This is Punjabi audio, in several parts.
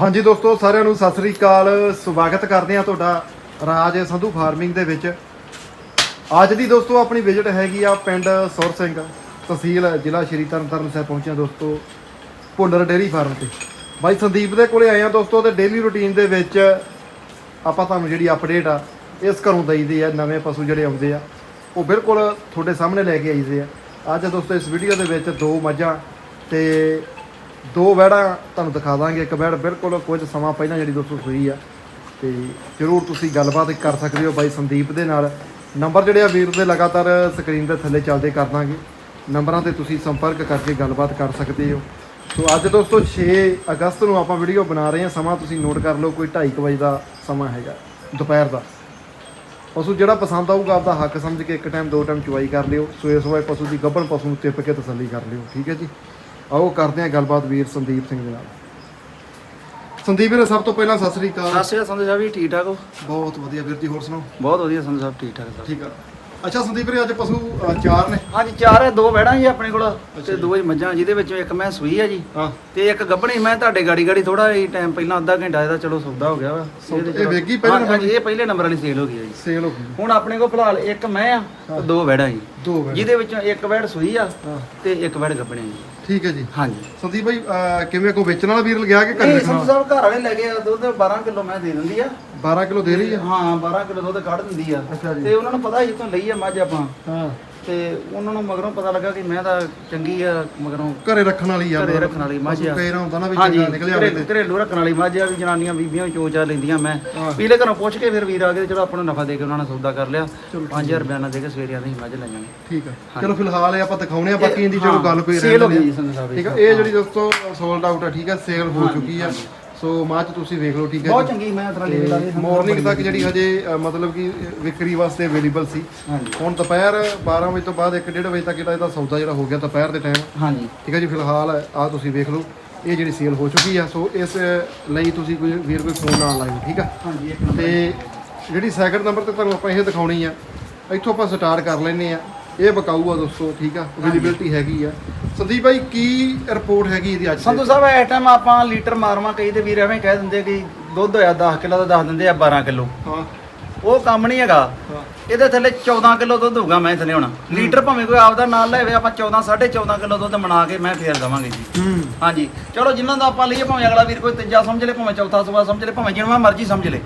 ਹਾਂਜੀ ਦੋਸਤੋ, ਸਾਰਿਆਂ ਨੂੰ ਸਤਿ ਸ੍ਰੀ ਅਕਾਲ। ਸਵਾਗਤ ਕਰਦੇ ਆ ਤੁਹਾਡਾ ਰਾਜ ਸੰਧੂ ਫਾਰਮਿੰਗ ਦੇ ਵਿੱਚ। ਅੱਜ ਦੀ ਦੋਸਤੋ, ਆਪਣੀ ਵਿਜ਼ਿਟ ਹੈਗੀ ਆ ਪਿੰਡ ਸੁਰ ਸਿੰਘ, ਤਹਿਸੀਲ ਜ਼ਿਲ੍ਹਾ ਸ਼੍ਰੀ ਤਰਨਤਾਰਨ ਸਾਹਿਬ ਪਹੁੰਚਿਆ ਦੋਸਤੋ, ਭੁੱਲਰ ਡੇਅਰੀ ਫਾਰਮ ਤੇ। ਬਾਈ ਸੰਦੀਪ ਦੇ ਕੋਲੇ ਆਏ ਆ ਦੋਸਤੋ ਤੇ ਡੇਲੀ ਰੁਟੀਨ ਦੇ ਵਿੱਚ ਆਪਾਂ ਤੁਹਾਨੂੰ ਜਿਹੜੀ ਅਪਡੇਟ ਆ, ਇਸ ਘਰੋਂ ਦਈਦੀ ਆ, ਨਵੇਂ ਪਸ਼ੂ ਜਿਹੜੇ ਆਉਂਦੇ ਆ, ਉਹ ਬਿਲਕੁਲ ਤੁਹਾਡੇ ਸਾਹਮਣੇ ਲੈ ਕੇ ਆਈਦੇ ਆ। ਅੱਜ ਦੋਸਤੋ, ਇਸ ਵੀਡੀਓ ਦੇ ਵਿੱਚ ਦੋ ਮੱਝਾਂ ਤੇ ਦੋ ਵੈੜਾਂ ਤੁਹਾਨੂੰ ਦਿਖਾ ਦਾਂਗੇ, ਇੱਕ ਵੈੜ ਬਿਲਕੁਲ ਕੁਝ ਸਮਾਂ ਪਹਿਲਾਂ ਜਿਹੜੀ ਦੋਸਤੋ ਸੂਈ ਆ। ਤੇ ਜਰੂਰ ਤੁਸੀਂ ਗੱਲਬਾਤ ਕਰ ਸਕਦੇ ਹੋ ਬਾਈ ਸੰਦੀਪ ਦੇ ਨਾਲ। ਨੰਬਰ ਜਿਹੜੇ ਆ ਵੀਰ ਦੇ ਲਗਾਤਾਰ ਸਕਰੀਨ ਦੇ ਥੱਲੇ ਚੱਲਦੇ ਕਰ ਦਾਂਗੇ। ਨੰਬਰਾਂ ਤੇ ਤੁਸੀਂ ਸੰਪਰਕ ਕਰਕੇ ਗੱਲਬਾਤ ਕਰ ਸਕਦੇ ਹੋ। ਸੋ ਅੱਜ ਦੋਸਤੋ 6 ਅਗਸਤ ਨੂੰ ਆਪਾਂ ਵੀਡੀਓ ਬਣਾ ਰਹੇ ਹਾਂ। ਸਮਾਂ ਤੁਸੀਂ ਨੋਟ ਕਰ ਲਓ, ਕੋਈ 2:30 ਵਜੇ ਦਾ ਸਮਾਂ ਹੈਗਾ, ਦੁਪਹਿਰ ਦਾ। ਪਸ਼ੂ ਜਿਹੜਾ ਪਸੰਦ ਆਊਗਾ ਆਪਦਾ ਹੱਕ ਸਮਝ ਕੇ ਇੱਕ ਟਾਈਮ ਦੋ ਟਾਈਮ ਚੁਆਈ ਕਰ ਲਿਓ। ਸਵੇਰ ਸੋਏ ਪਸ਼ੂ ਦੀ ਗੱਭਣ ਪਸ਼ੂ ਨੂੰ ਟਿੱਪ ਕੇ ਤਸੱਲੀ ਕਰ ਲਿਓ, ਠੀਕ ਹੈ ਜੀ? ਆਓ ਕਰਦੇ ਹਾਂ ਗੱਲਬਾਤ ਵੀਰ ਸੰਦੀਪ ਸਿੰਘ ਦੇ ਨਾਲ। ਸੰਦੀਪ ਵੀਰ ਸਭ ਤੋਂ ਪਹਿਲਾਂ ਸਤਿ ਸ੍ਰੀ ਅਕਾਲ। ਸਤਿ ਸ਼੍ਰੀ ਅਕਾਲ ਸੰਧੂ ਸਾਹਿਬ ਜੀ ਠੀਕ ਠਾਕ ਹੋ? ਬਹੁਤ ਵਧੀਆ ਵੀਰ ਜੀ ਹੋਰ ਸੁਣਾਓ? ਬਹੁਤ ਵਧੀਆ ਸੰਧੂ ਸਾਹਿਬ ਠੀਕ ਠਾਕ ਠੀਕ ਆ। ਅੱਛਾ ਸੰਦੀਪ ਵੀਰ ਅੱਜ ਪਸ਼ੂ ਅ, ਚਾਰ ਨੇ। ਹਾਂਜੀ ਚਾਰ ਹੈ ਦੋ ਵੈੜਾਂ ਜੀ ਆਪਣੇ ਕੋਲ ਤੇ ਜੀ। ਦੋ ਹੀ ਮੱਝਾਂ ਜਿਹਦੇ ਵਿੱਚੋਂ ਇੱਕ ਮੈਂ ਸੂਈ ਹੈ ਜੀ। ਹਾਂ। ਤੇ ਇੱਕ ਗੱਭਣੀ ਮੈਂ ਤੁਹਾਡੇ ਗਾੜੀ ਗਾੜੀ ਥੋੜਾ ਹੀ ਟਾਈਮ ਪਹਿਲਾਂ ਅੱਧਾ ਘੰਟਾ ਇਹਦਾ ਚਲੋ ਸੌਦਾ ਹੋ ਗਿਆ ਵਾ। ਸੌਦਾ- ਇਹ ਵੇਗੀ ਪਹਿਲੇ ਹਾਂ, ਨੰਬਰ ਹਾਂਜੀ ਇਹ ਪਹਿਲੇ ਨੰਬਰ ਵਾਲੀ ਸੇਲ ਹੋ ਗਈ ਹੈ ਜੀ। ਸੇਲ ਹੋ ਗਈ। ਹੁਣ ਆਪਣੇ ਕੋਲ ਫਿਲਹਾਲ ਇੱਕ ਮੈਂ ਆ ਤੇ ਦੋ ਵੈੜਾਂ ਜੀ। ਦੋ ਵੈੜ ਜਿਹਦੇ ਵਿੱਚੋਂ ਇੱਕ ਵੈੜ ਸੂਈ ਆ ਹਾਂ। ਤੇ ਇੱਕ ਵੈੜ ਗੱਭਣੀ ਜੀ। ਠੀਕ ਹੈ ਜੀ। ਹਾਂਜੀ। ਸੰਦੀਪ ਭਾਈ ਕਿਵੇਂ ਕੋ ਵੇਚਣ ਵਾਲਾ ਵੀਰ ਲਗਿਆ ਕਿ ਘਰ ਇਹ ਰੱਖਣਾ ਸੰਧੂ ਸਾਹਿਬ ਘਰ ਵਾਲੇ ਲੈ ਗਏ ਦੁੱਧ 12 ਕਿਲੋ ਮੈਂ ਦੇ ਦਿੰਦੀ ਆ। 12 ਕਿਲੋ ਦੇ ਰਹੀ ਆ? ਹਾਂ 12 ਕਿਲੋ ਦੁੱਧ ਕੱਢ ਦਿੰਦੀ ਆ। ਅੱਛਾ ਜੀ। ਤੇ ਉਹਨਾਂ ਨੂੰ ਪਤਾ ਤੋਂ ਲਈ ਆ ਮੱਝ ਆਪਾਂ। ਹਾਂ। ਤੇ ਉਹਨਾਂ ਨੂੰ ਮਗਰੋਂ ਪਤਾ ਲੱਗਾ ਕਿ ਮੈਂ ਤਾਂ ਚੰਗੀ ਆ ਮਗਰੋਂ ਘਰੇ ਰੱਖਣ ਵਾਲੀ ਆ ਘਰੇ ਰੱਖਣ ਵਾਲੀ ਮੱਝ ਆ। ਹੁੰਦਾ ਨਾ ਵੀ ਚੰਗਾ ਨਿਕਲਿਆ ਹੋਵੇ ਘਰੇ- ਘਰੇਲੂ ਰੱਖਣ ਵਾਲੀ ਮੱਝ ਆ ਵੀ ਜਨਾਨੀਆਂ ਬੀਬੀਆਂ ਚੋਚਾ ਲੈਂਦੀਆਂ ਮੈਂ। ਪੀਲੇ ਘਰੋਂ ਪੁੱਛ ਕੇ ਫਿਰ ਵੀਰ ਆ ਗਏ ਚਲੋ ਆਪਾਂ ਨੂੰ ਨਫਾ ਦੇ ਕੇ ਉਹਨਾਂ ਨੇ ਸੌਦਾ ਕਰ ਲਿਆ। ਚਲੋ 5000 ਰੁਪਏ ਨਾਲ ਦੇ ਕੇ ਸਵੇਰੇ ਆਂਦੇ ਮੱਝ ਲੈ ਜਾਵਾਂਗੇ। ਠੀਕ ਆ। ਚਲੋ ਫਿਲਹਾਲ ਇਹ ਆਪਾਂ ਦਿਖਾਉਣੇ ਆ ਬਾਕੀ ਇਹਦੀ ਹਾਂ, ਗੱਲ ਕੋਈ sale ਹੋ ਰਹਿਣ ਗਈ ਦਿੰਦੇ ਜੀ ਸੰਧੂ ਸਾਹਿਬ ਠੀਕ ਆ ਇਹ ਜਿਹੜੀ ਦੋਸਤੋ ਸੋਲਡ ਆਊਟ ਆ ਠੀਕ ਆ ਸੇਲ ਹੋ ਚੁੱਕੀ ਆ। ਸੋ ਮਾਝ ਤੁਸੀਂ ਵੇਖ ਲਓ ਠੀਕ ਬਹੁਤ ਹੈ ਚੰਗੀ ਮੈਂ ਤਰਾ ਲੈ ਲਾ ਜੀ ਮਾਰਨਿੰਗ ਤੱਕ ਜਿਹੜੀ ਹਜੇ ਅ, ਮਤਲਬ ਕਿ ਵਿਕਰੀ ਵਾਸਤੇ ਅਵੇਲੇਬਲ ਸੀ। ਹਾਂਜੀ। ਹੁਣ ਦੁਪਹਿਰ 12 ਵਜੇ ਤੋਂ ਬਾਅਦ 1:30 ਵਜੇ ਤੱਕ ਜਿਹੜਾ ਇਹਦਾ ਸੌਦਾ ਜਿਹੜਾ ਹੋ ਗਿਆ ਦੁਪਹਿਰ ਦੇ ਟਾਈਮ ਹਾਂਜੀ। ਠੀਕ ਹੈ ਜੀ ਫਿਲਹਾਲ ਆ ਤੁਸੀਂ ਵੇਖ ਲਓ ਇਹ ਜਿਹੜੀ ਸੇਲ ਹੋ ਚੁੱਕੀ ਆ। ਸੋ ਇਸ ਲਈ ਤੁਸੀਂ ਕੋਈ ਵੀਰ ਕੋਈ ਫੋਨ ਨਾ ਲਾਇਓ ਠੀਕ ਆ? ਹਾਂਜੀ ਇੱਕ ਤੇ ਜਿਹੜੀ ਸੈਕਿੰਡ ਨੰਬਰ ਤੇ ਤੁਹਾਨੂੰ ਆਪਾਂ ਇਹ ਦਿਖਾਉਣੀ ਆ ਇੱਥੋਂ ਆਪਾਂ ਸਟਾਰਟ ਕਰ ਲੈਨੇ ਆ। ਇਹ ਬਕਾਊ ਆ ਦੋਸਤੋ ਠੀਕ ਆ? ਅਵੇਲੇਬਿਲਟੀ ਹੈਗੀ ਆ। ਸੰਦੀਪ ਭਾਈ ਕੀ ਰਿਪੋਰਟ ਹੈਗੀ ਇਹਦੀ ਅੱਜ? ਦੀ? ਸੰਧੂ ਸਾਹਿਬ ਇਸ ਟਾਈਮ ਆਪਾਂ ਲੀਟਰ ਮਾਰਵਾ ਕਈ ਤੇ ਵੀਰ ਐਵੇਂ ਕਹਿ ਦਿੰਦੇ ਕਿ ਦੁੱਧ ਹੋਇਆ 10 ਕਿਲੋ ਦਾ ਦੱਸ ਦਿੰਦੇ ਆ 12 ਕਿਲੋ। ਹਾਂ। ਉਹ ਕੰਮ ਨਹੀਂ ਹੈਗਾ। ਇਹਦੇ ਥੱਲੇ 14 ਕਿਲੋ ਦੁੱਧ ਹੋਊਗਾ ਮੈਂ ਥੱਲੇ ਹੁਣ। ਲੀਟਰ ਭਾਵੇਂ ਕੋਈ ਆਪਦਾ ਨਾਲ ਲੈਵੇ ਆਪਾਂ 14 14.5 ਕਿਲੋ ਦੁੱਧ ਬਣਾ ਕੇ ਮੈਂ ਫੇਰ ਦਵਾਂਗੇ ਜੀ। ਹਾਂਜੀ। ਚਲੋ ਜਿੰਨਾਂ ਦਾ ਆਪਾਂ ਲਈਏ ਭਾਵੇਂ ਅਗਲਾ ਵੀਰ ਕੋਈ ਤੀਜਾ ਸਮਝ ਲੇ ਭਾਵੇਂ ਚੌਥਾ ਸੂਆ ਸਮਝ ਲੇ ਭਾਵੇਂ ਜਿਵੇਂ ਮਰਜ਼ੀ ਸਮਝ ਲੇ।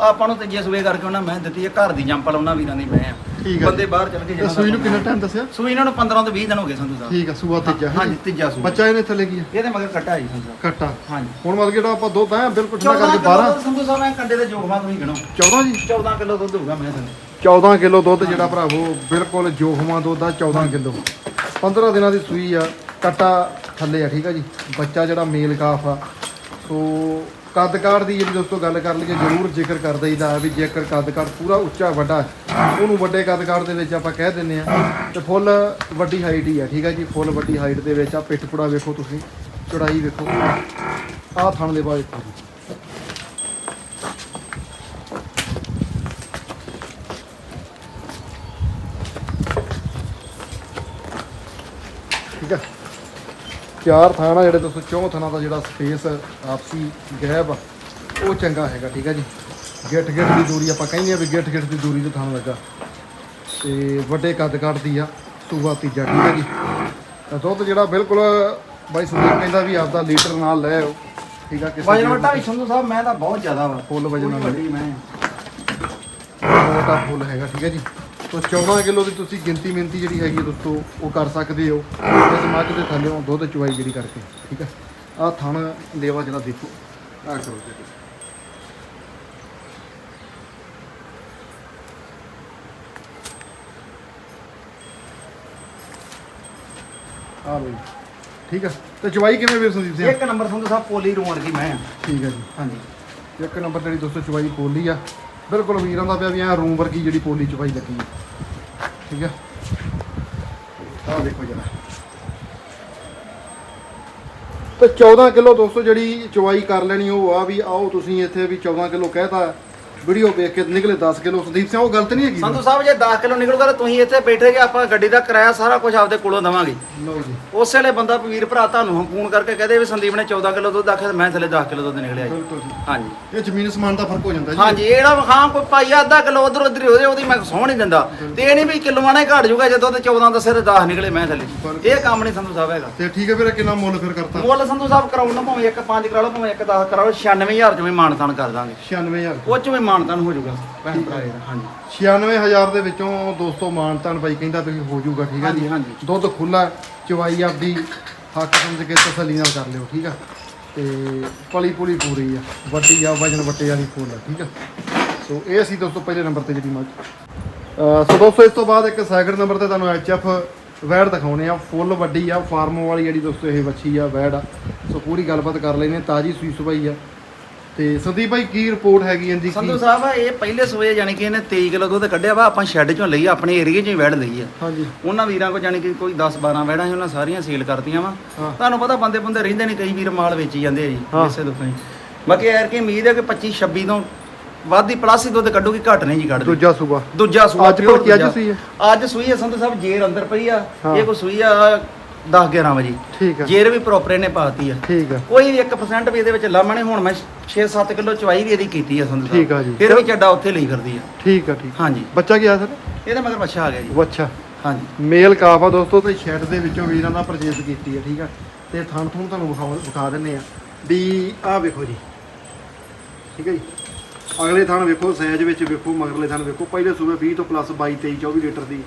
ਆਪਾਂ ਨੂੰ ਤੀਜੇ ਸੂਏ ਕਰਕੇ ਉਹਨਾਂ ਮੈਂ ਦਿੱਤੀ ਹੈ ਘਰ ਦੀ ਜੰਪਲ ਉਹਨਾਂ ਵੀਰਾਂ ਦੀ ਮੈਂ। ਆ ਠੀਕ ਆ ਬੰਦੇ ਬਾਹਰ ਚੱਲ ਕੇ ਤੇ ਜਿਹਨਾਂ ਸੂਈ ਨੂੰ ਕਿੰਨਾ ਟਾਈਮ ਦੱਸਿਆ? ਸੂਈ ਇਹਨਾਂ ਨੂੰ 15 ਤੋਂ 20 ਦਿਨ ਹੋ ਗਏ ਸੰਧੂ ਸਾਹਿਬ। ਠੀਕ ਆ ਸੂਆ ਤੀਜਾ ਹੈ ਹਾਂਜੀ ਤੀਜਾ ਸੂਆ। ਬੱਚਾ ਇਹਨੇ ਥੱਲੇ ਕੀ ਆ ਇਹਦੇ ਮਗਰ ਕੱਟਾ ਜੀ ਸੰਧੂ ਸਾਹਿਬ। ਕੱਟਾ। ਹਾਂਜੀ। ਹੁਣ ਮਤਲਬ ਜਿਹੜਾ ਆਪਾਂ ਦੁੱਧ ਆ ਬਿਲਕੁਲ ਠੰਡਾ 14 ਕਰਕੇ ਕਿਲੋ 12 ਦੁੱਧ ਸੰਧੂ ਸਾਹਿਬ ਐ ਕੰਡੇ ਦੇ ਜੋਗਮਾ ਤੁਸੀਂ ਗਿਣੋ। 14 ਜੀ? 14 ਕਿਲੋ ਦੁੱਧ ਹੋਊਗਾ ਮੈਂ ਥੱਲੇ 14 ਕਿਲੋ ਦੁੱਧ ਜਿਹੜਾ ਭਰਾਵੋ ਬਿਲਕੁਲ ਜੋਖਮਾ ਦੁੱਧ ਆ 14 ਕਿਲੋ। 15 ਦਿਨਾਂ ਦੀ ਸੂਈ ਆ ਕੱਟਾ ਥੱਲੇ ਆ ਠੀਕ ਆ ਜੀ। ਬੱਚਾ ਜਿਹੜਾ ਮੇਲ ਕਾਫ ਆ ਸੋ ਕੱਦਕਾਰ ਦੀ ਜਿਹੜੀ ਦੋਸਤੋ ਗੱਲ ਕਰ ਲਈਏ, ਜ਼ਰੂਰ ਜ਼ਿਕਰ ਕਰ ਦਈਦਾ ਵੀ ਜੇਕਰ ਕੱਦਕਾਰ ਪੂਰਾ ਉੱਚਾ, ਵੱਡਾ, ਉਹਨੂੰ ਵੱਡੇ ਕੱਦਕਾਰ ਦੇ ਵਿੱਚ ਆਪਾਂ ਕਹਿ ਦਿੰਨੇ ਆ ਤੇ ਫੁੱਲ ਵੱਡੀ ਹਾਈਟ ਹੀ ਆ, ਠੀਕ ਆ ਜੀ? ਫੁੱਲ ਵੱਡੀ ਹਾਈਟ ਦੇ ਵਿੱਚ ਆ ਪਿੱਠ ਪੁੜਾ ਵੇਖੋ ਤੁਸੀਂ, ਚੜਾਈ ਵੇਖੋ। ਆਹ ਥਣ ਦੇ ਬਾਅਦ ਦੇਖੋ ਠੀਕ ਆ? ਚਾਰ ਥਾਂ ਆ ਜਿਹੜੇ ਦੋਸਤੋ ਚੌਂ ਥਾਂ ਦਾ ਜਿਹੜਾ ਸਪੇਸ ਆਪਸੀ ਗੈਪ ਉਹ ਚੰਗਾ ਹੈਗਾ ਠੀਕ ਆ ਜੀ? ਗਿੱਠ ਗਿੱਠ ਦੀ ਦੂਰੀ ਆਪਾਂ ਕਹਿੰਦੇ ਆ ਵੀ ਗਿੱਠ ਗਿੱਠ ਦੀ ਦੂਰੀ ਤੋਂ ਥਾਂ ਲੱਗਾ। ਤੇ ਵੱਡੇ ਕੱਦ ਕੱਦ ਦੀ ਆ ਸੂਆ ਤੀਜਾ ਠੀਕ ਆ ਜੀ? ਤਾਂ ਦੁੱਧ ਜਿਹੜਾ ਬਿਲਕੁਲ ਬਾਈ ਸੰਦੀਪ ਕਹਿੰਦਾ ਵੀ ਆਪਦਾ ਲੀਟਰ ਨਾਲ ਲੈ ਆਓ ਠੀਕ ਆ ਕਿਸੇ ਵਜਨ ਵਟਾ ਵੀ ਸੰਧੂ ਸਾਹਿਬ ਮੈਂ ਤਾਂ ਬਹੁਤ ਜ਼ਿਆਦਾ ਵਾ। ਫੁੱਲ ਵਜਨ ਨਾਲ ਵੱਡੀ ਮੈਂ। ਮੋਟਾ ਫੁੱਲ ਹੈਗਾ ਠੀਕ ਹੈ ਜੀ? ਤੋ 14 ਕਿਲੋ ਦੀ ਤੁਸੀਂ ਗਿਣਤੀ ਮਿੰਤੀ ਜਿਹੜੀ ਹੈਗੀ ਹੈ ਦੋਸਤੋ ਉਹ ਕਰ ਸਕਦੇ ਹੋ। ਇਸ ਮੱਝ ਦੇ ਥੱਲੇੋਂ ਦੁੱਧ ਚੁਆਈ ਜਿਹੜੀ ਕਰਕੇ ਠੀਕ ਹੈ? ਆਹ ਥਣ ਲੇਵਾ ਜਿਹੜਾ ਦੇਖੋ। ਆਹ ਕਰੋ ਜੀ। ਆ ਬਈ ਠੀਕ ਹੈ? ਤੇ ਚੁਆਈ ਕਿਵੇਂ ਵੀਰ ਸੰਦੀਪ ਸਿੰਘ? ਇੱਕ ਨੰਬਰ ਸੰਧੂ ਸਾਹਿਬ ਪੋਲੀ ਰੂਮ ਵਰਗੀ ਮੈਂ। ਆ ਠੀਕ ਹੈ ਜੀ। ਹਾਂਜੀ। ਇੱਕ ਨੰਬਰ ਜਿਹੜੀ ਦੋਸਤੋ ਚਵਾਈ ਪੋਲੀ ਆ ਬਿਲਕੁਲ ਵੀਰਾਂ ਦਾ ਪਿਆ ਵੀ ਐ ਰੂਮ ਵਰਗੀ ਜਿਹੜੀ ਪੋਲੀ ਚਵਾਈ ਲੱਗੀ ਠੀਕ ਹੈ? ਆਹ ਦੇਖੋ ਜਰਾ। ਤੇ 14 ਕਿਲੋ ਦੋਸਤੋ ਜਿਹੜੀ ਚਵਾਈ ਕਰ ਲੈਣੀ, ਉਹ ਆ ਵੀ ਆਓ ਤੁਸੀਂ ਇੱਥੇ ਵੀ 14 ਕਿਲੋ ਕਹਿਤਾ। ਵੀਡੀਓ ਵੇਖ ਕੇ ਨਿਕਲੇ 10 ਕਿਲੋ। ਸੰਦੀਪ ਸਿੰਘ ਉਹ ਗਲਤ ਨਹੀਂ ਹੈਗੀ ਸੰਧੂ ਸਾਹਿਬ ਜੇ 10 ਕਿਲੋ ਨਿਕਲੂਗਾ ਤਾਂ ਤੁਸੀਂ ਇੱਥੇ ਬੈਠੇਗੇ ਆਪਾਂ ਗੱਡੀ ਦਾ ਕਿਰਾਇਆ ਸਾਰਾ ਕੁਝ ਆਪਦੇ ਕੋਲੋਂ ਦੇਵਾਂਗੇ। ਲਓ ਜੀ। ਉਸੇ ਵੇਲੇ ਬੰਦਾ ਵੀਰ ਭਰਾ ਤੁਹਾਨੂੰ ਫੋਨ ਕਰਕੇ ਕਹਦੇ ਵੀ ਸੰਦੀਪ ਨੇ 14 ਕਿਲੋ ਦੁੱਧ ਆਖਿਆ ਤੇ ਮੈਂ ਥੱਲੇ 10 ਕਿਲੋ ਦੁੱਧ ਨਿਕਲਿਆ ਜੀ। ਬਿਲਕੁਲ ਜੀ। ਹਾਂਜੀ। ਇਹ ਜ਼ਮੀਨ ਸਮਾਨ ਦਾ ਫ਼ਰਕ ਹੋ ਜਾਂਦਾ ਜੀ। ਹਾਂਜੀ ਇਹ ਜਿਹੜਾ ਹਾਂ ਕੋਈ ਭਾਈ ਅੱਧਾ ਕਿਲੋ ਉਧਰ ਉਧਰ ਹੋ ਜਾਏ ਉਹਦੀ ਮੈਂ ਸੌਂ ਨਹੀਂ ਦਿੰਦਾ। ਤੇ ਇਹ ਨਹੀਂ ਵੀ ਕਿਲੋਆਂ ਨੇ ਘਟ ਜੂਗਾ ਜਦੋਂ ਤੇ 14 ਦੱਸੇ ਤੇ 10 ਨਿਕਲੇ ਮੈਂ ਥੱਲੇ। ਇਹ ਕੰਮ ਨਹੀਂ ਸੰਧੂ ਸਾਹਿਬ ਹੈਗਾ। ਤੇ ਠੀਕ ਹੈ ਵੀਰੇ ਕਿੰਨਾ ਮੁੱਲ ਫਿਰ ਕਰਤਾ? ਮੁੱਲ ਸੰਧੂ ਸਾਹਿਬ ਕਰਾਉਣ ਭਾਵੇਂ ਇੱਕ 5 ਕਰਾ ਲਓ ਭਾਵੇਂ ਇੱਕ 10 ਕਰਾ ਲਓ 96000 ਚ ਵੀ ਮਾਨਤਾਨ ਕਰ ਦਾਂਗੇ। 96000 ਉਹ ਚ ਵੀ ਮਾਨਤਾਨ ਹੋ ਜਾਊਗਾ ਭੈਣ ਭਰਾ ਇਹਦਾ, ਹਾਂਜੀ। 96000 ਦੇ ਵਿੱਚੋਂ ਦੋਸਤੋ ਮਾਨਤਾਨ ਬਾਈ ਕਹਿੰਦਾ ਵੀ ਹੋ ਜਾਊਗਾ ਠੀਕ ਹੈ ਹਾਂਜੀ ਜੀ? ਹਾਂਜੀ ਦੁੱਧ ਖੁੱਲਾ ਚਵਾਈ ਆਪਦੀ ਹੱਕ ਸਮਝ ਕੇ ਤਸੱਲੀ ਨਾਲ ਕਰ ਲਿਓ ਠੀਕ ਆ ਤੇ ਪਲੀ ਪੁਲੀ ਪੂਰੀ ਆ ਵੱਡੀ ਆ ਵਜਨ ਵੱਟੇ ਵਾਲੀ ਫੁੱਲ ਆ ਠੀਕ ਆ ਸੋ ਇਹ ਸੀ ਦੋਸਤੋ ਪਹਿਲੇ ਨੰਬਰ ਤੇ ਜਿਹੜੀ ਮੱਝ ਅਹ ਸੋ ਦੋਸਤੋ ਇਸ ਤੋਂ ਬਾਅਦ ਇੱਕ ਸੈਕਿੰਡ ਨੰਬਰ ਤੇ ਤੁਹਾਨੂੰ ਐਚਐਫ ਵੈੜ ਦਿਖਾਉਣੇ ਆ ਫੁੱਲ ਵੱਡੀ ਆ ਫਾਰਮ ਵਾਲੀ ਜਿਹੜੀ ਦੋਸਤੋ ਇਹ ਵੱਛੀ ਆ ਵੈੜ ਆ। ਸੋ ਪੂਰੀ ਗੱਲਬਾਤ ਕਰ ਲੈਨੇ ਤਾਜੀ ਸੂਈ ਸੁਬਾਈ ਆ। ਤੇ ਸੰਦੀਪ ਭਾਈ ਕੀ ਰਿਪੋਰਟ ਹੈਗੀ ਇਹਦੀ ਸੰਧੂ ਕੀ ਸਾਹਿਬ ਇਹ ਪਹਿਲੇ ਸੂਏ ਜਾਨੀ ਕਿ ਇਹਨੇ 23 ਕਿਲੋ ਦੁੱਧ ਕੱਢਿਆ ਵਾ ਆਪਾਂ ਸ਼ੈੱਡ ਚੋਂ ਲਈ ਆ, ਆਪਣੇ ਏਰੀਏ 'ਚ ਹੀ ਵੜ ਲਈ ਆ ਹਾਂਜੀ ਉਹਨਾਂ ਵੀਰਾਂ ਕੋ ਜਾਨੀ ਕਿ ਕੋਈ 10 12 ਵੈੜਾਂ ਸੀ ਉਹਨਾਂ ਸਾਰੀਆਂ ਸੀਲ ਕਰਤੀਆਂ ਵਾ ਹਾਂ। ਤੁਹਾਨੂੰ ਪਤਾ ਬੰਦੇ ਬੰਦੇ ਰਹਿੰਦੇ ਨੇ ਕਈ ਵੀਰ ਮਾਲ ਵੇਚੀ ਜਾਂਦੇ ਆ ਜੀ ਹਾਂ। ਇਸੇ ਦੁੱਖਾਂ ਹੀ ਬਾਕੀ ਐਰ ਕੀ ਉਮੀਦ ਹੈ ਕਿ 25 26 ਤੋਂ ਵੱਧ ਹੀ ਪਲੱਸ ਦੁੱਧ ਕੱਢੂਗੀ ਘੱਟ ਨਹੀਂ ਜੀ ਕੱਢਦੀ ਦੂਜਾ ਸੂਬਾ ਦੂਜਾ ਸੂਆ ਅੱਜ pure ਭਲਕੇ ਅੱਜ ਦੂਜਾ। ਸੂਈ ਹੈ? ਅੱਜ ਸੂਈ ਹੈ ਸੰਧੂ ਸਾਹਿਬ ਜੇਰ ਅੰਦਰ ਪਈ ਆ ਹਾਂ। ਇਹ ਕੋ ਸੂਈ ਆ 10 11 ਵਜੇ। ਠੀਕ ਆ। ਜੇਰ ਵੀ ਪ੍ਰੋਪਰ ਇਹਨੇ ਪਾਤੀ ਆ। ਠੀਕ ਆ। ਕੋਈ ਵੀ 1% ਵੀ ਇਹਦੇ ਵਿੱਚ ਲਾਮਾ ਨਹੀਂ ਹੁਣ ਮੈਂ 6-7 ਕਿਲੋ ਚਵਾਈ ਵੀ ਇਹਦੀ ਕੀਤੀ ਆ ਸੰਧੂ ਠੀਕ ਆ ਜੀ। ਫਿਰ ਵੀ ਚੱਡਾ ਉੱਥੇ ਲਈ ਕਰਦੀ ਆ। ਠੀਕ ਆ ਠੀਕ ਹਾਂਜੀ। ਬੱਚਾ ਕੀ ਆ ਸਰ? ਇਹਦੇ ਮਗਰ ਬੱਚਾ ਆ ਗਿਆ ਜੀ। ਅੱਛਾ ਹਾਂਜੀ। ਮੇਲ ਕਾਫ ਆ ਦੋਸਤੋ ਤੇ ਸ਼ੈਡ ਦੇ ਵਿੱਚੋਂ ਵੀਰਾਂ ਦਾ ਪਰਚੇਸ ਕੀਤੀ ਹੈ ਠੀਕ ਆ। ਤੇ ਥਣ ਥੂਣ ਤੁਹਾਨੂੰ ਵਿਖਾ ਦਿੰਨੇ ਆ। ਵੀ ਆਹ ਵੇਖੋ ਜੀ। ਠੀਕ ਹੈ ਜੀ। ਅਗਲੇ ਥਣ ਵੇਖੋ ਸਾਈਜ਼ ਵਿੱਚ ਵੇਖੋ ਮਗਰਲੇ ਥਣ ਵੇਖੋ। ਪਹਿਲੇ ਸੂਬੇ 20 ਤੋਂ ਪਲੱਸ 22 23 24 ਲੀਟਰ ਦੀ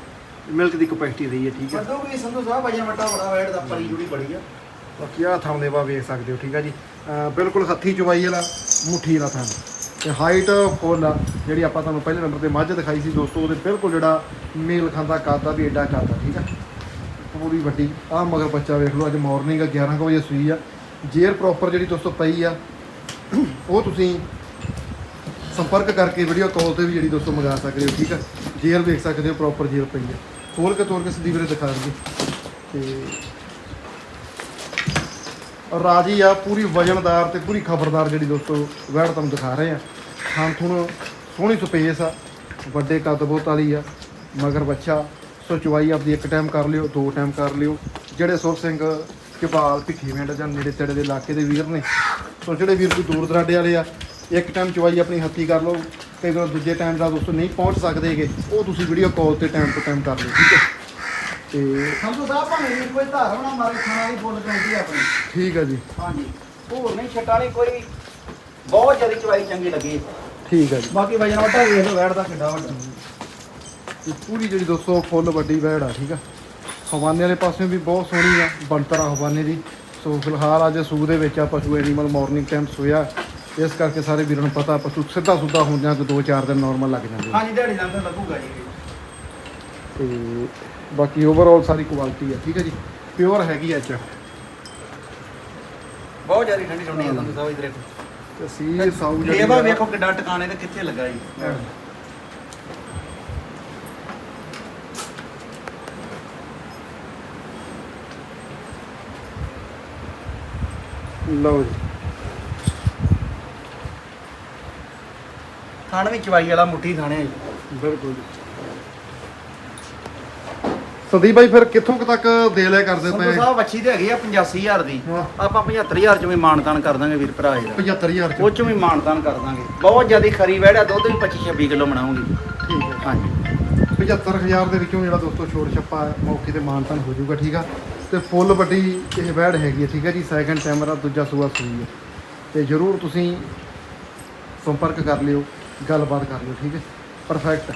ਮਿਲਕ ਦੀ ਕਪੈਸਿਟੀ ਰਹੀ ਹੈ ਠੀਕ ਹੈ। ਸੰਧੂ ਵੀ ਸੰਧੂ ਸਾਹਿਬ ਵਜਨ ਵੱਡਾ ਬੜਾ ਵੈੜ ਦਾ ਪਰੀ ਜੁੜੀ ਬੜੀ ਆ। ਬਾਕੀ ਆਹ ਥਣ ਦੇ ਵੇਖ ਸਕਦੇ ਹੋ ਠੀਕ ਆ ਜੀ। ਅਹ ਬਿਲਕੁਲ ਹੱਥੀ ਚਵਾਈ ਵਾਲਾ ਮੁੱਠੀ ਵਾਲਾ ਥਣ ਤੇ ਹਾਈਟ ਫੁੱਲ ਆ ਜਿਹੜੀ ਆਪਾਂ ਤੁਹਾਨੂੰ ਪਹਿਲੇ ਨੰਬਰ ਤੇ ਮੱਝ ਦਿਖਾਈ ਸੀ ਦੋਸਤੋ ਉਹਦੇ ਬਿਲਕੁਲ ਜਿਹੜਾ ਮੇਲ ਖਾਂਦਾ ਕਾਦਾ ਵੀ ਐਡਾ ਕਾਦਾ ਠੀਕ ਆ ਪੂਰੀ ਵੱਡੀ ਆ ਮਗਰ ਬੱਚਾ ਵੇਖ ਲਓ ਅੱਜ ਮਾਰਨਿੰਗ 11 ਕੁ ਵਜੇ ਸੂਈ ਆ। ਜੇਰ ਪ੍ਰੋਪਰ ਜਿਹੜੀ ਦੋਸਤੋ ਪਈ ਆ ਉਹ ਤੁਸੀਂ ਸੰਪਰਕ ਕਰਕੇ ਵੀਡੀਓ ਕਾਲ ਤੇ ਵੀ ਜਿਹੜੀ ਦੋਸਤੋ ਮੰਗਾ ਸਕਦੇ ਹੋ ਠੀਕ ਆ ਜੇਰ ਵੇਖ ਸਕਦੇ ਹੋ ਪ੍ਰੋਪਰ ਜੇਰ ਪਈ ਆ। ਖੋਲ ਕੇ ਤੋੜ ਕੇ ਸਿੱਧੀ ਵੀਰੇ ਦਿਖਾ ਦਿੰਦੇ ਤੇ ਰਾਜੀ ਆ, ਪੂਰੀ ਵਜਨਦਾਰ ਤੇ ਪੂਰੀ ਖਬਰਦਾਰ ਜਿਹੜੀ ਦੋਸਤੋ ਵੈੜ ਤੁਹਾਨੂੰ ਦਿਖਾ ਰਹੇ ਆ। ਥਾਂ ਥੁਣ ਸੋਹਣੀ ਸਪੇਸ ਆ, ਵੱਡੇ ਕੱਦ ਬਹੁਤ ਵਾਲੀ ਆ, ਮਗਰ ਬੱਚਾ। ਸੋ ਚਵਾਈ ਆਪਦੀ ਇੱਕ ਟਾਈਮ ਕਰ ਲਿਓ, ਦੋ ਟਾਈਮ ਕਰ ਲਿਓ। ਜਿਹੜੇ ਸੁਰ ਸਿੰਘ ਕਿਪਾਲ ਭਿੱਖੀਵਿੰਡ ਜਾਂ ਨੇੜੇ ਤੇੜੇ ਦੇ ਇਲਾਕੇ ਦੇ ਵੀਰ ਨੇ, ਸੋ ਜਿਹੜੇ ਵੀਰ ਕੋਈ ਦੂਰ ਦਰਾਡੇ ਵਾਲੇ ਆ, ਇੱਕ ਟਾਈਮ ਚਵਾਈ ਆਪਣੀ ਹੱਥੀ ਕਰ ਲਓ। ਕਈ ਵਾਰ ਦੂਜੇ ਟਾਈਮ ਦਾ ਦੋਸਤੋ ਨਹੀਂ ਪਹੁੰਚ ਸਕਦੇਗੇ ਉਹ ਤੁਸੀਂ ਵੀਡੀਓ ਕਾਲ ਤੇ ਟਾਈਮ ਤੋਂ ਟਾਈਮ ਕਰ ਲਿਓ ਠੀਕ ਹੈ? ਤੇ ਸੰਧੂ ਸਾਹਿਬ ਭਾਵੇਂ ਵੀ ਕੋਈ ਧਾਰ ਬਣਾ ਮਾਰੇ ਖਾਣ ਵਾਲੀ ਪੈਂਦੀ ਆ ਆਪਣੀ। ਠੀਕ ਹੈ ਜੀ। ਹਾਂਜੀ। ਹੋਰ ਨਹੀਂ ਛੱਟਾ ਕੋਈ ਬਹੁਤ ਜ਼ਿਆਦਾ ਚਵਾਈ ਚੰਗੀ ਲੱਗੀ। ਠੀਕ ਹੈ ਜੀ। ਬਾਕੀ ਵਜਨ ਵੱਡਾ ਵੇਖ ਲਓ ਵੈੜ ਦਾ ਕਿੱਡਾ ਵੱਡਾ। ਇਹ ਪੂਰੀ ਜਿਹੜੀ ਦੋਸਤੋ ਫੁੱਲ ਵੱਡੀ ਵੈੜ ਆ ਠੀਕ ਆ? ਹਵਾਨੇ ਵਾਲੇ ਪਾਸਿਓਂ ਵੀ ਬਹੁਤ ਸੋਹਣੀ ਆ ਬਣਤਰ ਆ ਹਵਾਨੇ ਦੀ। ਸੋ ਫਿਲਹਾਲ ਅੱਜ ਸੂਗ ਦੇ ਵਿੱਚ ਆ ਪਸ਼ੂ ਐਨੀਮਲ ਮਾਰਨਿੰਗ ਟਾਈਮ ਸੋਇਆ। ਇਸ ਕਰਕੇ ਸਾਰੇ ਵੀਰਾਂ ਨੂੰ ਪਤਾ ਪਸ਼ੂ ਸਿੱਧਾ ਸੁੱਧਾ ਹੁੰਦਿਆਂ ਤੇ 2-4 ਦਿਨ ਨਾਰਮਲ ਲੱਗ ਜਾਂਦੇ ਆ। ਹਾਂਜੀ ਦਿਹਾੜੀ ਤਾਂ ਲੱਗੂਗਾ ਜੀ। ਤੇ ਬਾਕੀ ਓਵਰਆਲ ਸਾਰੀ ਕੁਆਲਿਟੀ ਆ ਠੀਕ ਹੈ ਜੀ? ਪਿਓਰ ਹੈਗੀ ਐਚ ਬਹੁਤ ਜ਼ਿਆਦਾ ਠੰਡੀ ਠੰਡੀ ਆ ਸੰਧੂ ਸਾਹਿਬ ਇਧਰ। ਤੇ ਸੀ ਸਾਊ ਜਿਹੜੀ ਲੇਵਾ ਵੇਖੋ ਕਿੱਡਾ ਟਿਕਾਣੇ ਤੇ ਕਿੱਥੇ ਲੱਗਾ ਜੀ। ਲਓ ਜੀ। ਥਾਣ ਵੀ ਚਵਾਈ ਵਾਲਾ ਮੁੱਠੀ ਥਾਣੇ ਆ ਜੀ। ਬਿਲਕੁਲ ਜੀ। ਸੰਦੀਪ ਭਾਈ ਫਿਰ ਕਿੱਥੋਂ ਕੁ ਤੱਕ ਦੇ ਲਿਆ ਕਰਦੇ ਸੰਧੂ ਪਏ ਸਾਹਿਬ ਵੱਛੀ ਤੇ ਹੈਗੀ ਆ 85000 ਦੀ। ਹਾਂ। ਆਪਾਂ 75000 ਚ ਵੀ ਮਾਨਤਾਨ ਕਰ ਦਾਂਗੇ ਵੀਰ ਭਰਾ ਜੀ ਦਾ 75000 ਉਹ ਚ ਚ ਵੀ ਮਾਨਤਾਨ ਕਰ ਦਾਂਗੇ। ਬਹੁਤ ਜ਼ਿਆਦਾ ਖਰੀ ਵਹਿੜਾ ਦੁੱਧ ਵੀ 25 26 ਕਿਲੋ ਬਣਾਉਂਗੀ। ਠੀਕ ਹੈ। ਹਾਂਜੀ। 75000 ਦੇ ਵਿੱਚੋਂ ਜਿਹੜਾ ਦੋਸਤੋ ਛੋੜ ਛੱਪਾ ਹੈ, ਮੌਕੇ ਤੇ ਮਾਨਤਨ ਹੋ ਜਾਊਗਾ ਠੀਕ ਆ? ਤੇ ਫੁੱਲ ਵੱਡੀ ਇਹ ਵੈੜ ਹੈਗੀ ਹੈ ਠੀਕ ਹੈ ਜੀ ਸੈਕੰਡ ਆ ਦੂਜਾ ਸੂਆ ਸੂਈ ਹੈ ਤੇ ਜਰੂਰ ਤੁਸੀਂ ਸੰਪਰਕ ਕਰ ਲਿਓ। ਗੱਲਬਾਤ ਕਰ ਲਿਓ ਠੀਕ ਹੈ? ਪਰਫੈਕਟ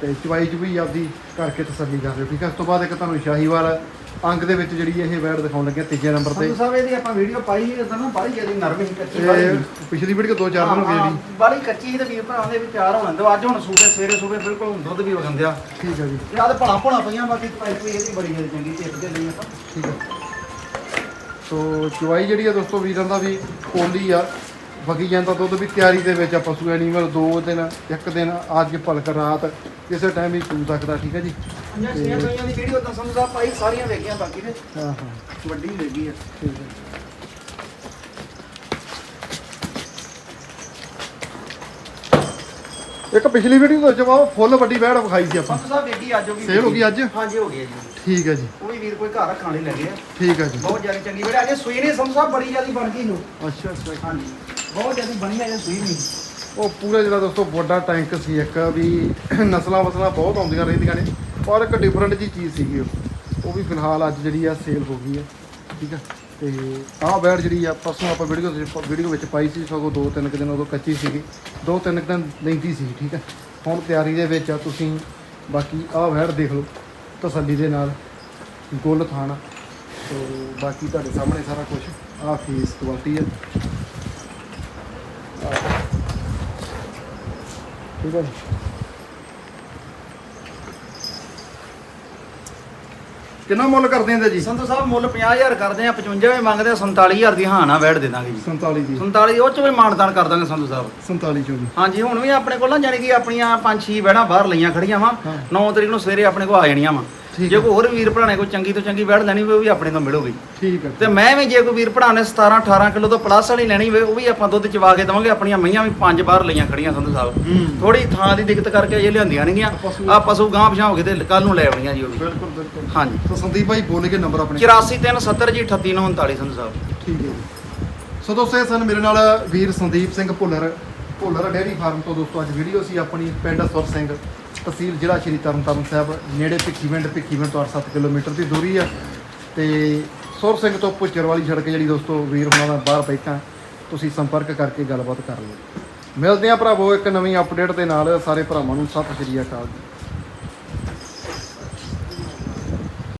ਤੇ ਚਵਾਈ ਚ ਵੀ ਆਪਦੀ ਕਰਕੇ ਤਸੱਲੀ ਕਰ ਲਿਓ ਠੀਕ ਹੈ? ਉਸ ਤੋਂ ਬਾਅਦ ਇੱਕ ਤੁਹਾਨੂੰ ਸ਼ਾਹੀਵਾਲ ਅੰਗ ਦੇ ਵਿੱਚ ਜਿਹੜੀ ਇਹ ਵੈੜ ਦਿਖਾਉਣ ਲੱਗੇ ਤੀਜੇ ਨੰਬਰ ਤੇ। ਸੰਧੂ ਸਾਹਿਬ ਇਹਦੀ ਆਪਾਂ ਵੀਡੀਓ ਪਾਈ ਸੀ ਤਾਂ ਨਾ ਬੜੀ ਜ਼ਿਆਦਾ ਨਰਮ ਸੀ ਕੱਚੀ ਤੇ ਸੀ। ਪਿਛਲੀ ਵੀਡੀਓ ਦੋ ਚਾਰ ਦਿਨ ਹੋ ਗਏ ਜਿਹੜੀ ਬੜੀ ਕੱਚੀ ਸੀ ਤੇ ਵੀਰ ਭਰਾਵਾਂ ਦੇ ਵੀ ਤਿਆਰ ਹੋਣ। ਦੋ ਅੱਜ ਹੁਣ ਸੂਬੇ ਸਵੇਰੇ ਸੂਬੇ ਬਿਲਕੁਲ ਹੁਣ ਦੁੱਧ ਵੀ ਹੋ ਜਾਂਦਿਆ ਠੀਕ ਹੈ ਜੀ। ਆਹ ਤੇ ਭਲਾ ਭਲਾ ਪਈਆਂ ਬਾਕੀ ਪਾਈ ਪਈ ਇਹਦੀ ਬੜੀ ਜ਼ਿਆਦਾ ਚੰਗੀ ਚਿੱਪ ਦੇ ਲਈ ਆਪਾਂ ਠੀਕ ਹੈ। ਸੋ ਚੁਆਈ ਜਿਹੜੀ ਆ ਦੋਸਤੋ ਵੀਰਾਂ ਦਾ ਵੀ ਕੋਲੀ ਆ। ਵਗੀ ਜਾਂਦਾ ਦੁੱਧ ਵੀ ਤਿਆਰੀ ਦੇ ਵਿੱਚ ਆ ਪਸ਼ੂ ਐਨੀਮਲ ਦੋ ਦਿਨ ਇੱਕ ਦਿਨ ਅੱਜ ਭਲਕ ਰਾਤ ਕਿਸੇ ਟਾਈਮ ਵੀ ਸੂ ਸਕਦਾ ਠੀਕ ਹੈ ਜੀ? ਪੰਜਾਂ ਛੀਆਂ ਪਈਆਂ ਦੀ ਵੀਡੀਓ ਤਾਂ ਸੰਧੂ ਸਾਹਿਬ ਪਾਈ ਸਾਰੀਆਂ ਵੇਖੀਆਂ ਬਾਕੀ ਨੇ ਹਾਂ ਹਾਂ। ਵੱਡੀ ਲੱਗੀ ਆ। ਠੀਕ ਹੈ। ਇੱਕ ਪਿਛਲੀ ਵੀਡੀਓ ਦੇ ਵਿੱਚ ਵਾ ਫੁੱਲ ਵੱਡੀ ਬੈੜ ਵਿਖਾਈ ਸੀ ਆਪਾਂ। ਸਾਹਿਬ ਵੇਗੀ ਅੱਜ ਹੋ ਗਈ ਸੇਲ ਹੋ ਗਈ ਅੱਜ? ਹਾਂਜੀ ਹੋ ਗਈ ਹੈ ਜੀ। ਠੀਕ ਹੈ ਜੀ। ਉਹ ਵੀ ਵੀਰ ਕੋਈ ਘਰ ਰੱਖਣ ਲਈ ਲੱਗੇ ਆ। ਠੀਕ ਹੈ ਜੀ। ਬਹੁਤ ਜ਼ਿਆਦਾ ਚੰਗੀ ਵੇੜੇ ਅਜੇ ਸੂਈ ਨਹੀਂ ਸਾਹਿਬ ਬੜੀ ਜ਼ਿਆਦਾ ਬਣ ਗਈ ਨੂੰ ਅੱਛਾ ਅੱਛਾ। ਹਾਂਜੀ। ਬਹੁਤ ਜ਼ਿਆਦਾ ਬਣੀ ਹੈ ਸੂਈ ਨਹੀਂ ਉਹ ਪੂਰਾ ਜਿਹੜਾ ਦੋਸਤੋ ਵੱਡਾ ਟੈਂਕ ਸੀ ਇੱਕ, ਵੀ ਨਸਲਾਂ ਵਸਲਾਂ ਬਹੁਤ ਆਉਂਦੀਆਂ ਰਹਿੰਦੀਆਂ ਨੇ ਔਰ ਇੱਕ ਡਿਫਰੈਂਟ ਜੀ ਚੀਜ਼ ਸੀਗੀ ਉਹ। ਉਹ ਵੀ ਫਿਲਹਾਲ ਅੱਜ ਜਿਹੜੀ ਆ ਸੇਲ ਹੋ ਗਈ ਹੈ ਠੀਕ ਹੈ ਤੇ ਆਹ ਬੈੜ ਜਿਹੜੀ ਆ, ਪਰਸੋਂ ਆਪਾਂ ਵੀਡੀਓ ਵੀਡੀਓ ਵਿੱਚ ਪਾਈ ਸੀ, ਸਗੋਂ ਦੋ ਤਿੰਨ ਕੁ ਦਿਨ ਉਦੋਂ ਕੱਚੀ ਸੀਗੀ। ਦੋ ਤਿੰਨ ਕੁ ਦਿਨ ਲੈਂਦੀ ਸੀ, ਠੀਕ ਹੈ ਹੁਣ ਤਿਆਰੀ ਦੇ ਵਿੱਚ ਆ ਤੁਸੀਂ, ਬਾਕੀ ਆਹ ਬੈੜ ਦੇਖ ਲਓ, ਤਸੱਲੀ ਦੇ ਨਾਲ, ਗੁੱਲ ਥਾਣਾ। ਤੇ ਬਾਕੀ ਤੁਹਾਡੇ ਸਾਹਮਣੇ ਸਾਰਾ ਕੁਝ ਆਹ ਫੀਸ ਕੁਆਲਿਟੀ ਹੈ ਠੀਕ ਹੈ ਜੀ। ਕਿੰਨਾ ਮੁੱਲ ਕਰਦੇ ਆਂ ਜੀ? ਸੰਧੂ ਸਾਹਿਬ ਮੁੱਲ 50000 ਕਰਦੇ ਆ 55 ਵੀ ਮੰਗਦੇ ਆ 47000 ਦੀ ਹਾਂ ਨਾ ਵੈੜ ਦੇ ਦਾਂਗੇ ਜੀ। 47 ਜੀ। 47 ਉਹ ਚ ਵੀ ਮਾਨਦਾਨ ਕਰ ਦਾਂਗੇ ਸੰਧੂ ਸਾਹਿਬ। 47 ਚੋਂ ਜੀ। ਹਾਂਜੀ ਹੁਣ ਵੀ ਆਪਣੇ ਕੋਲ ਨਾ ਜਾਣੀ ਕਿ ਆਪਣੀਆਂ ਪੰਜ ਛੇ ਵੈੜਾਂ ਬਾਹਰ ਲਈਆਂ ਖੜੀਆਂ ਵਾ ਹਾਂ। 9 ਤਰੀਕ ਨੂੰ ਸਵੇਰੇ ਆਪਣੇ ਕੋਲ ਆ ਜਾਣੀਆਂ ਵਾ। ਠੀਕ ਜੇ। ਕੋਈ ਹੋਰ ਵੀਰ ਭਰਾ ਨੇ ਕੋਈ ਚੰਗੀ ਤੋਂ ਚੰਗੀ ਵੈੜ ਲੈਣੀ ਹੋਵੇ ਉਹ ਵੀ ਆਪਣੇ ਤੋਂ ਮਿਲੂਗੀ। ਠੀਕ ਹੈ। ਤੇ ਮੈਂ ਵੀ ਜੇ ਕੋਈ ਵੀਰ ਭਰਾ ਨੇ 17 18 ਕਿਲੋ ਤੋਂ ਪਲੱਸ ਵਾਲੀ ਲੈਣੀ ਹੋਵੇ ਉਹ ਵੀ ਆਪਾਂ ਦੁੱਧ ਚਵਾ ਕੇ ਦਵਾਂਗੇ ਆਪਣੀਆਂ ਮਈਆਂ ਵੀ ਪੰਜ ਬਾਹਰ ਲਈਆਂ ਖੜੀਆਂ ਸੰਧੂ ਸਾਹਿਬ। ਥੋੜੀ ਥਾਂ ਦੀ ਦਿੱਕਤ ਕਰਕੇ ਇਹ ਲਿਆਂਦੀਆਂ ਨਹੀਂਗੀਆਂ ਪਸ਼ੂ- ਆ ਪਸ਼ੂ ਗਾਂ ਪਛਾਂ ਹੋ ਗਏ ਤੇ ਕੱਲ ਨੂੰ ਲੈ ਆਉਣੀਆਂ ਜੀ ਉਹ ਵੀ। ਬਿਲਕੁਲ ਬਿਲਕੁਲ। ਹਾਂਜੀ। ਤਾਂ ਸੰਦੀਪ ਭਾਈ ਬੋਲੇ ਕੇ ਨੰਬਰ ਆਪਣੇ। 84370 ਜੀ 38939 ਸੰਧੂ ਸਾਹਿਬ। ਠੀਕ ਹੈ ਜੀ। ਸੋ ਦੋਸਤੋ ਇਹ ਸਨ ਮੇਰੇ ਨਾਲ ਵੀਰ ਸੰਦੀਪ ਸਿੰਘ ਭੁੱਲਰ ਭੁੱਲਰ ਡੇਅਰੀ ਫਾਰਮ ਤੋਂ ਦੋਸਤੋ ਅੱਜ ਵੀਡੀਓ ਸੀ ਆਪਣੀ ਪਿੰਡ ਸੁਰ ਸਿੰਘ। ਤਹਿਸੀਲ ਜ਼ਿਲ੍ਹਾ ਸ਼੍ਰੀ ਤਰਨਤਾਰਨ ਸਾਹਿਬ, ਨੇੜੇ ਭਿੱਖੀਵਿੰਡ ਭਿੱਖੀਵਿੰਡ ਤੋਂ 8-7 ਕਿਲੋਮੀਟਰ ਦੀ ਦੂਰੀ ਆ। ਤੇ ਸੁਰ ਸਿੰਘ ਤੋਂ ਪੁੱਚਰ ਵਾਲੀ ਸੜਕ ਜਿਹੜੀ ਦੋਸਤੋ, ਵੀਰ ਹੁਣਾਂ ਦਾ ਬਾਹਰ ਬੈਠਾ, ਤੁਸੀਂ ਸੰਪਰਕ ਕਰਕੇ ਗੱਲਬਾਤ ਕਰ ਲਓ। ਮਿਲਦੇ ਆ ਭਰਾਵੋ ਇੱਕ ਨਵੀਂ ਅਪਡੇਟ ਦੇ ਨਾਲ। ਸਾਰੇ ਭਰਾਵਾਂ ਨੂੰ ਸਤਿ ਸ਼੍ਰੀ ਅਕਾਲ ਜੀ।